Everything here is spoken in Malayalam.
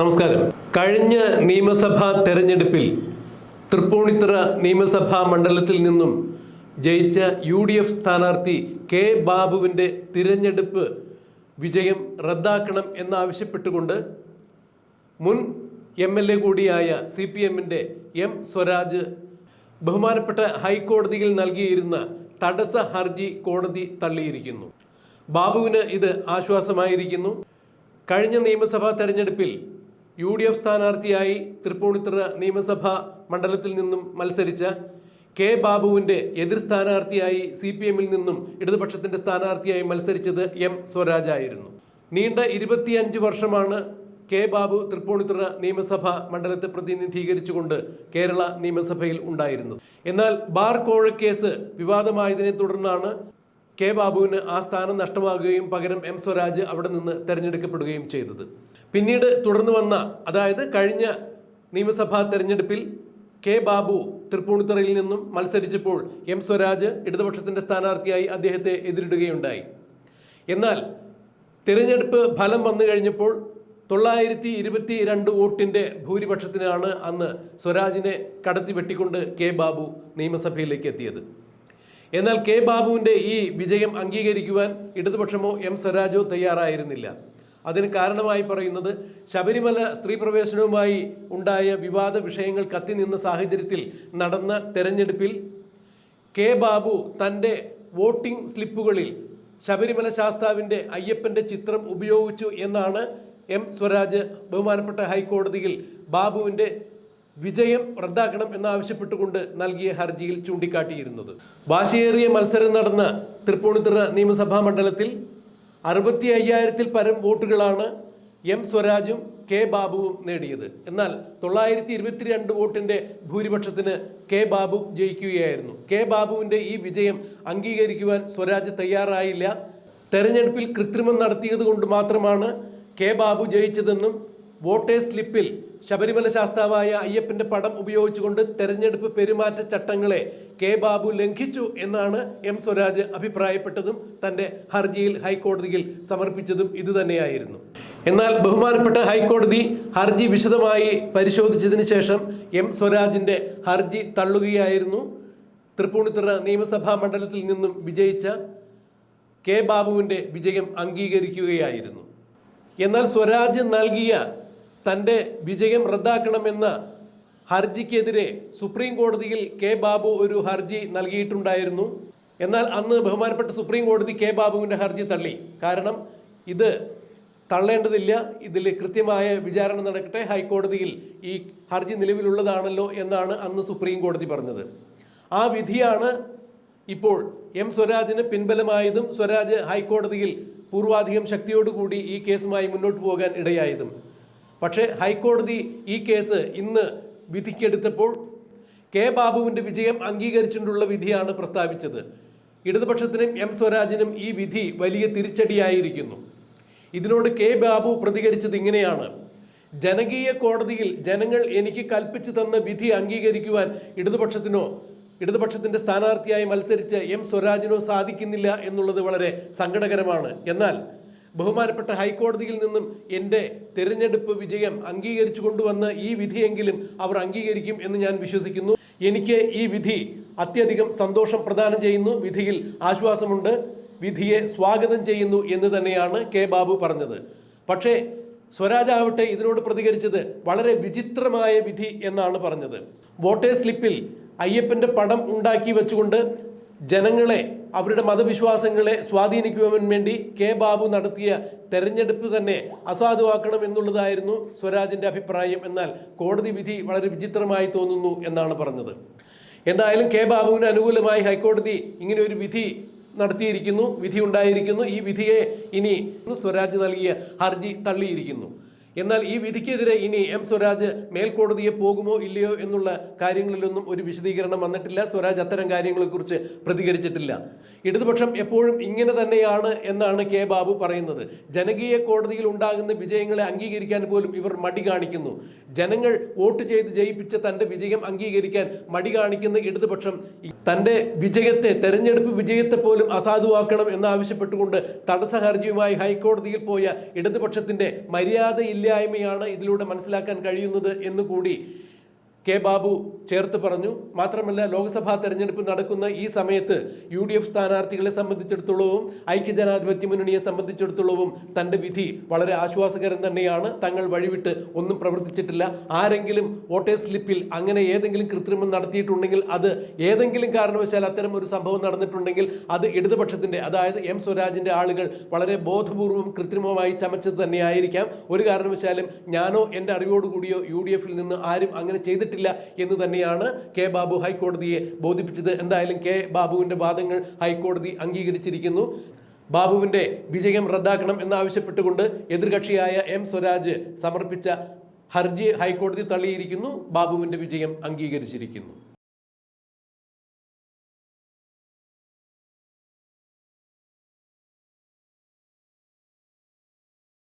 നമസ്കാരം. കഴിഞ്ഞ നിയമസഭാ തെരഞ്ഞെടുപ്പിൽ തൃപ്പൂണിത്തുറ നിയമസഭാ മണ്ഡലത്തിൽ നിന്നും ജയിച്ച യു ഡി എഫ് സ്ഥാനാർത്ഥി കെ ബാബുവിന്റെ തിരഞ്ഞെടുപ്പ് വിജയം റദ്ദാക്കണം എന്നാവശ്യപ്പെട്ടുകൊണ്ട് മുൻ എം എൽ എ കൂടിയായ സി പി എമ്മിന്റെ എം സ്വരാജ് ബഹുമാനപ്പെട്ട ഹൈക്കോടതിയിൽ നൽകിയിരുന്ന തടസ്സ ഹർജി കോടതി തള്ളിയിരിക്കുന്നു. ബാബുവിന് ഇത് ആശ്വാസമായിരിക്കുന്നു. കഴിഞ്ഞ നിയമസഭാ തെരഞ്ഞെടുപ്പിൽ യു ഡി എഫ് സ്ഥാനാർത്ഥിയായി തൃപ്പൂണിത്തുറ നിയമസഭാ മണ്ഡലത്തിൽ നിന്നും മത്സരിച്ച കെ ബാബുവിന്റെ എതിർ സ്ഥാനാർത്ഥിയായി സി പി എമ്മിൽ നിന്നും ഇടതുപക്ഷത്തിന്റെ സ്ഥാനാർത്ഥിയായി മത്സരിച്ചത് എം സ്വരാജ് ആയിരുന്നു നീണ്ട ഇരുപത്തിയഞ്ച് വർഷമാണ് കെ ബാബു തൃപ്പൂണിത്തുറ നിയമസഭ മണ്ഡലത്തെ പ്രതിനിധീകരിച്ചുകൊണ്ട് കേരള നിയമസഭയിൽ ഉണ്ടായിരുന്നത്. എന്നാൽ ബാർ കോഴക്കേസ് വിവാദമായതിനെ തുടർന്നാണ് കെ ബാബുവിന് ആ സ്ഥാനം നഷ്ടമാകുകയും പകരം എം സ്വരാജ് അവിടെ നിന്ന് തെരഞ്ഞെടുക്കപ്പെടുകയും ചെയ്തത്. പിന്നീട് തുടർന്ന് വന്ന അതായത് കഴിഞ്ഞ നിയമസഭാ തെരഞ്ഞെടുപ്പിൽ കെ ബാബു തൃപ്പൂണിത്തുറയിൽ നിന്നും മത്സരിച്ചപ്പോൾ എം സ്വരാജ് ഇടതുപക്ഷത്തിന്റെ സ്ഥാനാർത്ഥിയായി അദ്ദേഹത്തെ എതിരിടുകയുണ്ടായി. എന്നാൽ തിരഞ്ഞെടുപ്പ് ഫലം വന്നു കഴിഞ്ഞപ്പോൾ തൊള്ളായിരത്തി ഇരുപത്തി രണ്ട് വോട്ടിന്റെ ഭൂരിപക്ഷത്തിനാണ് അന്ന് സ്വരാജിനെ കടത്തി വെട്ടിക്കൊണ്ട് കെ ബാബു നിയമസഭയിലേക്ക് എത്തിയത്. എന്നാൽ കെ ബാബുവിന്റെ ഈ വിജയം അംഗീകരിക്കുവാൻ ഇടതുപക്ഷമോ എം സ്വരാജോ തയ്യാറായിരുന്നില്ല. അതിന് കാരണമായി പറയുന്നത് ശബരിമല സ്ത്രീ പ്രവേശനവുമായി ഉണ്ടായ വിവാദ വിഷയങ്ങൾ കത്തി നിന്ന സാഹചര്യത്തിൽ നടന്ന തെരഞ്ഞെടുപ്പിൽ കെ ബാബു തന്റെ വോട്ടിംഗ് സ്ലിപ്പുകളിൽ ശബരിമല ശാസ്താവിന്റെ അയ്യപ്പന്റെ ചിത്രം ഉപയോഗിച്ചു എന്നാണ് എം സ്വരാജ് ബഹുമാനപ്പെട്ട ഹൈക്കോടതിയിൽ ബാബുവിന്റെ വിജയം റദ്ദാക്കണം എന്നാവശ്യപ്പെട്ടുകൊണ്ട് നൽകിയ ഹർജിയിൽ ചൂണ്ടിക്കാട്ടിയിരുന്നത്. വാശിയേറിയ മത്സരം നടന്ന തൃപ്പൂണിത്തുറ നിയമസഭാ മണ്ഡലത്തിൽ അറുപത്തി അയ്യായിരത്തിൽ പരം വോട്ടുകളാണ് എം സ്വരാജും കെ ബാബുവും നേടിയത്. എന്നാൽ തൊള്ളായിരത്തി ഇരുപത്തിരണ്ട് വോട്ടിന്റെ ഭൂരിപക്ഷത്തിന് കെ ബാബു ജയിക്കുകയായിരുന്നു. കെ ബാബുവിന്റെ ഈ വിജയം അംഗീകരിക്കുവാൻ സ്വരാജ് തയ്യാറായില്ല. തെരഞ്ഞെടുപ്പിൽ കൃത്രിമം നടത്തിയത് കൊണ്ട് മാത്രമാണ് കെ ബാബു ജയിച്ചതെന്നും വോട്ടേഴ്സ് സ്ലിപ്പിൽ ശബരിമല ശാസ്താവായ അയ്യപ്പന്റെ പടം ഉപയോഗിച്ചുകൊണ്ട് തെരഞ്ഞെടുപ്പ് പെരുമാറ്റ ചട്ടങ്ങളെ കെ ബാബു ലംഘിച്ചു എന്നാണ് എം സ്വരാജ് അഭിപ്രായപ്പെട്ടതും തന്റെ ഹർജിയിൽ ഹൈക്കോടതിയിൽ സമർപ്പിച്ചതും ഇതുതന്നെയായിരുന്നു. എന്നാൽ ബഹുമാനപ്പെട്ട ഹൈക്കോടതി ഹർജി വിശദമായി പരിശോധിച്ചതിന് ശേഷം എം സ്വരാജിന്റെ ഹർജി തള്ളുകയായിരുന്നു. തൃപ്പൂണിത്തുറ നിയമസഭാ മണ്ഡലത്തിൽ നിന്നും വിജയിച്ച കെ ബാബുവിന്റെ വിജയം അംഗീകരിക്കുകയായിരുന്നു. എന്നാൽ സ്വരാജ് നൽകിയ തന്റെ വിജയം റദ്ദാക്കണമെന്ന ഹർജിക്കെതിരെ സുപ്രീം കോടതിയിൽ കെ ബാബു ഒരു ഹർജി നൽകിയിട്ടുണ്ടായിരുന്നു. എന്നാൽ അന്ന് ബഹുമാനപ്പെട്ട സുപ്രീം കോടതി കെ ബാബുവിന്റെ ഹർജി തള്ളി. കാരണം ഇത് തള്ളേണ്ടതില്ല. ഇതിൽ കൃത്യമായ വിചാരണ നടക്കട്ടെ. ഹൈക്കോടതിയിൽ ഈ ഹർജി നിലവിലുള്ളതാണല്ലോ എന്നാണ് അന്ന് സുപ്രീം കോടതി പറഞ്ഞത്. ആ വിധിയാണ് ഇപ്പോൾ എം സ്വരാജിന് പിൻബലമായതും സ്വരാജ് ഹൈക്കോടതിയിൽ പൂർവാധികം ശക്തിയോടുകൂടി ഈ കേസുമായി മുന്നോട്ട് പോകാൻ ഇടയായതും. പക്ഷേ ഹൈക്കോടതി ഈ കേസ് ഇന്ന് വിധിക്കെടുത്തപ്പോൾ കെ ബാബുവിന്റെ വിജയം അംഗീകരിച്ചുകൊണ്ടുള്ള വിധിയാണ് പ്രസ്താവിച്ചത്. ഇടതുപക്ഷത്തിനും എം സ്വരാജിനും ഈ വിധി വലിയ തിരിച്ചടിയായിരിക്കുന്നു. ഇതിനോട് കെ ബാബു പ്രതികരിച്ചത് ഇങ്ങനെയാണ്. ജനകീയ കോടതിയിൽ ജനങ്ങൾ എനിക്ക് കൽപ്പിച്ചു തന്ന വിധി അംഗീകരിക്കുവാൻ ഇടതുപക്ഷത്തിനോ ഇടതുപക്ഷത്തിന്റെ സ്ഥാനാർത്ഥിയായി മത്സരിച്ച് എം സ്വരാജിനോ സാധിക്കുന്നില്ല എന്നുള്ളത് വളരെ സങ്കടകരമാണ്. എന്നാൽ ബഹുമാനപ്പെട്ട ഹൈക്കോടതിയിൽ നിന്നും എന്റെ തിരഞ്ഞെടുപ്പ് വിജയം അംഗീകരിച്ചു കൊണ്ടുവന്ന ഈ വിധിയെങ്കിലും അവർ അംഗീകരിക്കും എന്ന് ഞാൻ വിശ്വസിക്കുന്നു. എനിക്ക് ഈ വിധി അത്യധികം സന്തോഷം പ്രദാനം ചെയ്യുന്നു. വിധിയിൽ ആശ്വാസമുണ്ട്. വിധിയെ സ്വാഗതം ചെയ്യുന്നു എന്ന് തന്നെയാണ് കെ ബാബു പറഞ്ഞത്. പക്ഷേ സ്വരാജാവട്ടെ ഇതിനോട് പ്രതികരിച്ചത് വളരെ വിചിത്രമായ വിധി എന്നാണ് പറഞ്ഞത്. വോട്ടേഴ്സ് സ്ലിപ്പിൽ അയ്യപ്പന്റെ പടം ഉണ്ടാക്കി വെച്ചുകൊണ്ട് ജനങ്ങളെ അവരുടെ മതവിശ്വാസങ്ങളെ സ്വാധീനിക്കുവാൻ വേണ്ടി കെ ബാബു നടത്തിയ തെരഞ്ഞെടുപ്പ് തന്നെ അസാധുവാക്കണം എന്നുള്ളതായിരുന്നു സ്വരാജിന്റെ അഭിപ്രായം. എന്നാൽ കോടതി വിധി വളരെ വിചിത്രമായി തോന്നുന്നു എന്നാണ് പറഞ്ഞത്. എന്തായാലും കെ ബാബുവിന് അനുകൂലമായി ഹൈക്കോടതി ഇങ്ങനെ ഒരു വിധി നടത്തിയിരിക്കുന്നു വിധി ഉണ്ടായിരിക്കുന്നു. ഈ വിധിയെ ഇനി സ്വരാജ് നൽകിയ ഹർജി തള്ളിയിരിക്കുന്നു. എന്നാൽ ഈ വിധിക്കെതിരെ ഇനി എം സ്വരാജ് മേൽക്കോടതിയെ പോകുമോ ഇല്ലയോ എന്നുള്ള കാര്യങ്ങളിലൊന്നും ഒരു വിശദീകരണം വന്നിട്ടില്ല. സ്വരാജ് അത്തരം കാര്യങ്ങളെക്കുറിച്ച് പ്രതികരിച്ചിട്ടില്ല. ഇടതുപക്ഷം എപ്പോഴും ഇങ്ങനെ തന്നെയാണ് എന്നാണ് കെ ബാബു പറയുന്നത്. ജനകീയ കോടതിയിൽ ഉണ്ടാകുന്ന വിജയങ്ങളെ അംഗീകരിക്കാൻ പോലും ഇവർ മടി കാണിക്കുന്നു. ജനങ്ങൾ വോട്ട് ചെയ്ത് ജയിപ്പിച്ച തന്റെ വിജയം അംഗീകരിക്കാൻ മടി കാണിക്കുന്ന ഇടതുപക്ഷം തന്റെ വിജയത്തെ തെരഞ്ഞെടുപ്പ് വിജയത്തെ പോലും അസാധുവാക്കണം എന്നാവശ്യപ്പെട്ടുകൊണ്ട് തടസ്സ ഹർജിയുമായി ഹൈക്കോടതിയിൽ പോയ ഇടതുപക്ഷത്തിന്റെ മര്യാദയില്ലായ്മ അറിവില്ലായ്മയാണ് ഇതിലൂടെ മനസ്സിലാക്കാൻ കഴിയുന്നത് എന്നുകൂടി കെ ബാബു ചേർത്ത് പറഞ്ഞു. മാത്രമല്ല ലോക്സഭാ തെരഞ്ഞെടുപ്പ് നടക്കുന്ന ഈ സമയത്ത് യു ഡി എഫ് സ്ഥാനാർത്ഥികളെ സംബന്ധിച്ചിടത്തോളവും ഐക്യജനാധിപത്യ മുന്നണിയെ സംബന്ധിച്ചിടത്തോളവും തന്റെ വിധി വളരെ ആശ്വാസകരം തന്നെയാണ്. തങ്ങൾ വഴിവിട്ട് ഒന്നും പ്രവർത്തിച്ചിട്ടില്ല. ആരെങ്കിലും വോട്ടേഴ്സ് സ്ലിപ്പിൽ അങ്ങനെ ഏതെങ്കിലും കൃത്രിമം നടത്തിയിട്ടുണ്ടെങ്കിൽ അത് ഏതെങ്കിലും കാരണവശാൽ അത്തരം ഒരു സംഭവം നടന്നിട്ടുണ്ടെങ്കിൽ അത് ഇടതുപക്ഷത്തിന്റെ അതായത് എം സ്വരാജിന്റെ ആളുകൾ വളരെ ബോധപൂർവം കൃത്രിമമായി ചമച്ചത് തന്നെയായിരിക്കാം. ഒരു കാരണവശാലും ഞാനോ എന്റെ അറിവോടുകൂടിയോ യു ഡി എഫിൽ നിന്ന് ആരും അങ്ങനെ ചെയ്തിട്ടില്ല. എന്ന് തന്നെയാണ് കെ ബാബു ഹൈക്കോടതിയെ ബോധിപ്പിച്ചത്. എന്തായാലും കെ ബാബുവിന്റെ വാദങ്ങൾ ഹൈക്കോടതി അംഗീകരിച്ചിരിക്കുന്നു. ബാബുവിന്റെ വിജയം റദ്ദാക്കണം എന്നാവശ്യപ്പെട്ടുകൊണ്ട് എതിർകക്ഷിയായ എം സ്വരാജ് സമർപ്പിച്ച ഹർജി ഹൈക്കോടതി തള്ളിയിരിക്കുന്നു. ബാബുവിന്റെ വിജയം അംഗീകരിച്ചിരിക്കുന്നു.